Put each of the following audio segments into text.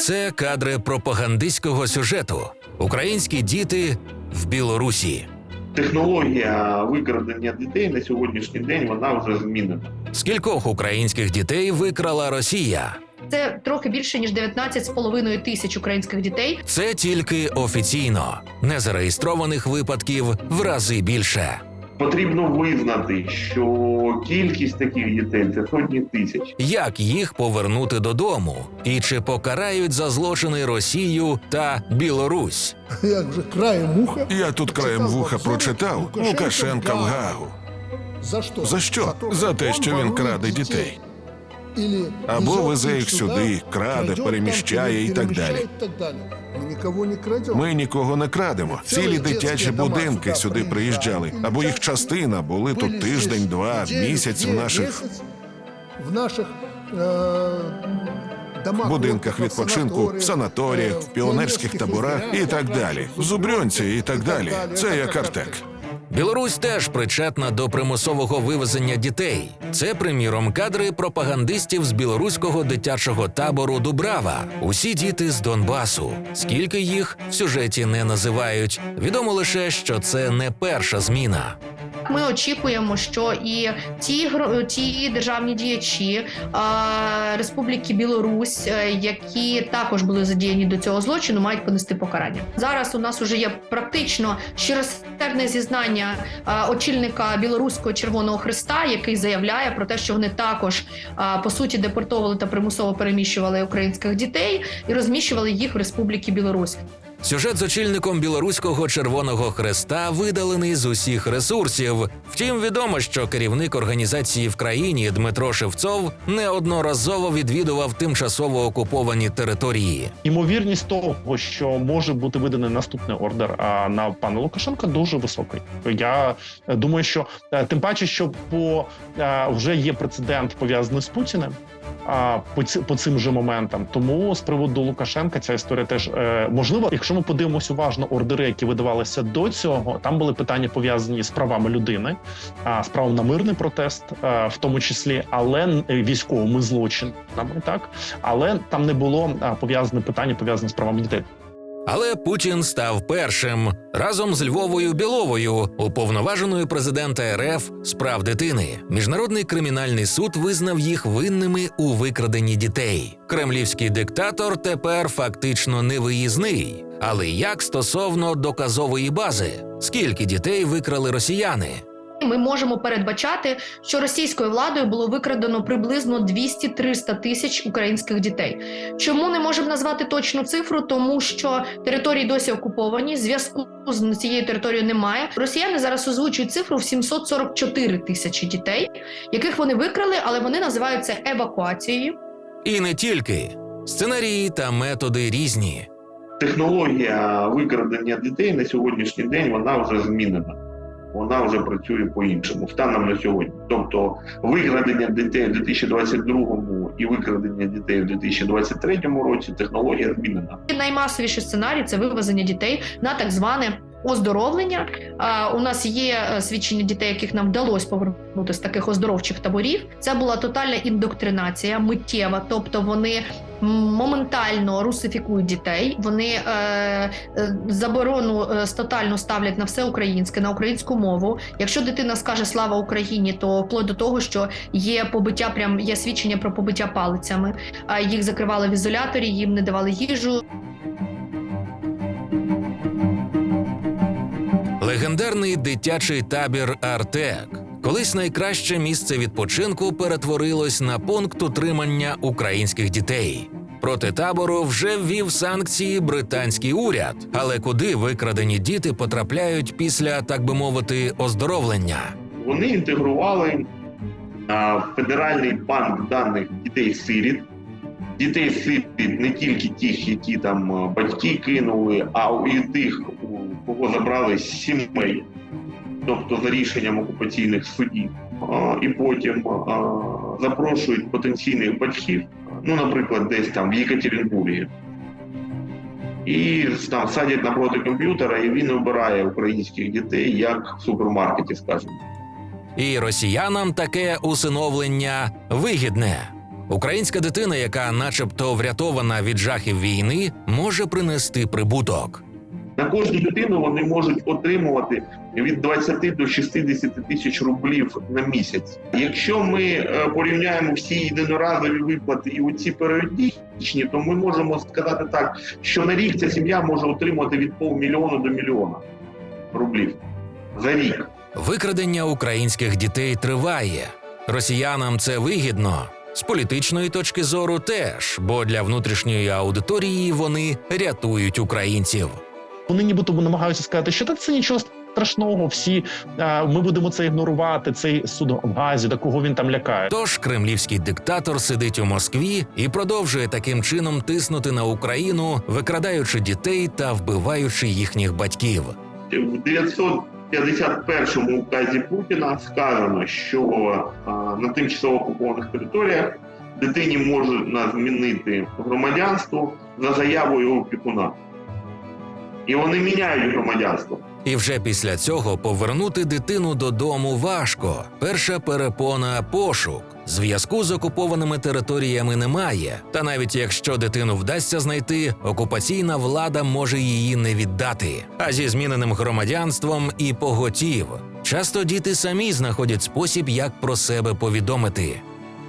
Це кадри пропагандистського сюжету. Українські діти в Білорусі. Технологія викрадення дітей на сьогоднішній день вона вже змінена. Скількох українських дітей викрала Росія? Це трохи більше ніж 19,5 тисяч українських дітей. Це тільки офіційно. Незареєстрованих випадків в рази більше. Потрібно визнати, що кількість таких дітей це сотні тисяч. Як їх повернути додому? І чи покарають за злочини Росію та Білорусь? Як же краєм вуха? Я тут краєм вуха прочитав Лукашенка в Гагу. За що? За що? За те, що він краде дітей. Або везе їх сюди, краде, переміщає і так далі. Ми нікого не крадемо. Цілі дитячі будинки сюди приїжджали, або їх частина були тут тиждень, два, місяць в наших в наших е, будинках відпочинку, в санаторіях, в піонерських таборах і так далі. В Зубрьонці і так далі. Це як Артек. Білорусь теж причетна до примусового вивезення дітей. Це, приміром, кадри пропагандистів з білоруського дитячого табору Дубрава. Усі діти з Донбасу. Скільки їх в сюжеті не називають. Відомо лише, що це не перша зміна. Ми очікуємо, що і ті ті державні діячі Республіки Білорусь, е, які також були задіяні до цього злочину, мають понести покарання. Зараз у нас вже є практично щиросердне зізнання очільника білоруського Червоного Христа, який заявляє про те, що вони також по суті депортовували та примусово переміщували українських дітей і розміщували їх в Республіки Білорусь. Сюжет з очільником білоруського Червоного Хреста видалений з усіх ресурсів. Втім, відомо, що керівник організації в країні Дмитро Шевцов неодноразово відвідував тимчасово окуповані території. Ймовірність того, що може бути виданий наступний ордер на пана Лукашенка, дуже високий. Я е, думаю, що е, тим паче, що по е, вже є прецедент пов'язаний з Путіним. По по цим же моментам, тому з приводу Лукашенка ця історія теж е, можливо, якщо ми подивимося уважно ордери, які видавалися до цього, там були питання пов'язані з правами людини, а правом на мирний протест, е, в тому числі, але військовими злочинами, так але там не було пов'язане питання пов'язане з правами дітей. Але Путін став першим разом з Львовою Біловою, уповноваженою президента РФ з прав дитини. Міжнародний кримінальний суд визнав їх винними у викраденні дітей. Кремлівський диктатор тепер фактично невиїзний. Але як стосовно доказової бази, скільки дітей викрали росіяни? Ми можемо передбачати, що російською владою було викрадено приблизно 200-300 тисяч українських дітей. Чому не можемо назвати точну цифру? Тому що території досі окуповані, зв'язку з цією територією немає. Росіяни зараз озвучують цифру в 744 тисячі дітей, яких вони викрали, але вони називають це евакуацією. І не тільки сценарії та методи різні. Технологія викрадення дітей на сьогоднішній день вона вже змінена. Вона вже працює по-іншому станом на сьогодні. Тобто викрадення дітей в 2022 і викрадення дітей в 2023 році технологія змінена. Наймасовіший сценарій це вивезення дітей на так зване. Оздоровлення у нас є е, свідчення дітей, яких нам вдалося повернути з таких оздоровчих таборів. Це була тотальна індоктринація, миттєва, тобто вони моментально русифікують дітей. Вони е, е, заборону е, тотально ставлять на все українське, на українську мову. Якщо дитина скаже слава Україні, то вплоть до того, що є побиття, прям є свідчення про побиття палицями. Їх закривали в ізоляторі, їм не давали їжу. Легендарний дитячий табір Артек. Колись найкраще місце відпочинку перетворилось на пункт утримання українських дітей. Проти табору вже ввів санкції британський уряд. Але куди викрадені діти потрапляють після, так би мовити, оздоровлення? Вони інтегрували а, федеральний банк даних дітей-сиріт. Дітей-сиріт не тільки тих, які там батьки кинули, а і тих, кого забрали з сімей, тобто за рішенням окупаційних судів. І потім запрошують потенційних батьків, ну, наприклад, десь там в Єкатеринбургі. І там садять напроти комп'ютера, і він обирає українських дітей як в супермаркеті, скажімо. І росіянам таке усиновлення вигідне. Українська дитина, яка, начебто, врятована від жахів війни, може принести прибуток. На кожну дитину вони можуть отримувати від 20 до 60 тисяч рублів на місяць. Якщо ми е, порівняємо всі єдиноразові виплати і оці періодичні, то ми можемо сказати так, що на рік ця сім'я може отримати від півмільйона до мільйона рублів за рік. Викрадення українських дітей триває. Росіянам це вигідно. З політичної точки зору теж, бо для внутрішньої аудиторії вони рятують українців. Вони нібито намагаються сказати, що та це нічого страшного. Всі ми будемо це ігнорувати. Цей суд в газі, до кого він там лякає. Тож кремлівський диктатор сидить у Москві і продовжує таким чином тиснути на Україну, викрадаючи дітей та вбиваючи їхніх батьків. В 951 указі Путіна сказано, що а, на тимчасово окупованих територіях дитині можна змінити громадянство за заявою опікуна. І вони міняють громадянство. І вже після цього повернути дитину додому важко. Перша перепона пошук. Зв'язку з окупованими територіями немає. Та навіть якщо дитину вдасться знайти, окупаційна влада може її не віддати. А зі зміненим громадянством і поготів. Часто діти самі знаходять спосіб, як про себе повідомити.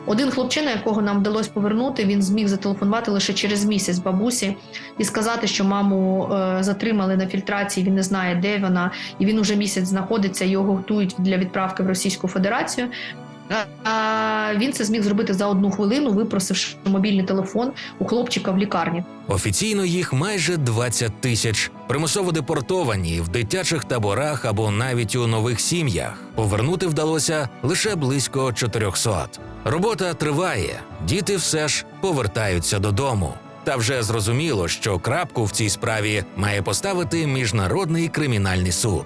Один хлопчина, якого нам вдалося повернути, він зміг зателефонувати лише через місяць бабусі і сказати, що маму е, затримали на фільтрації. Він не знає, де вона, і він уже місяць знаходиться. Його готують для відправки в Російську Федерацію. А він це зміг зробити за одну хвилину, випросивши мобільний телефон у хлопчика в лікарні. Офіційно їх майже 20 тисяч. Примусово депортовані в дитячих таборах або навіть у нових сім'ях. Повернути вдалося лише близько 400. Робота триває. Діти все ж повертаються додому. Та вже зрозуміло, що крапку в цій справі має поставити міжнародний кримінальний суд.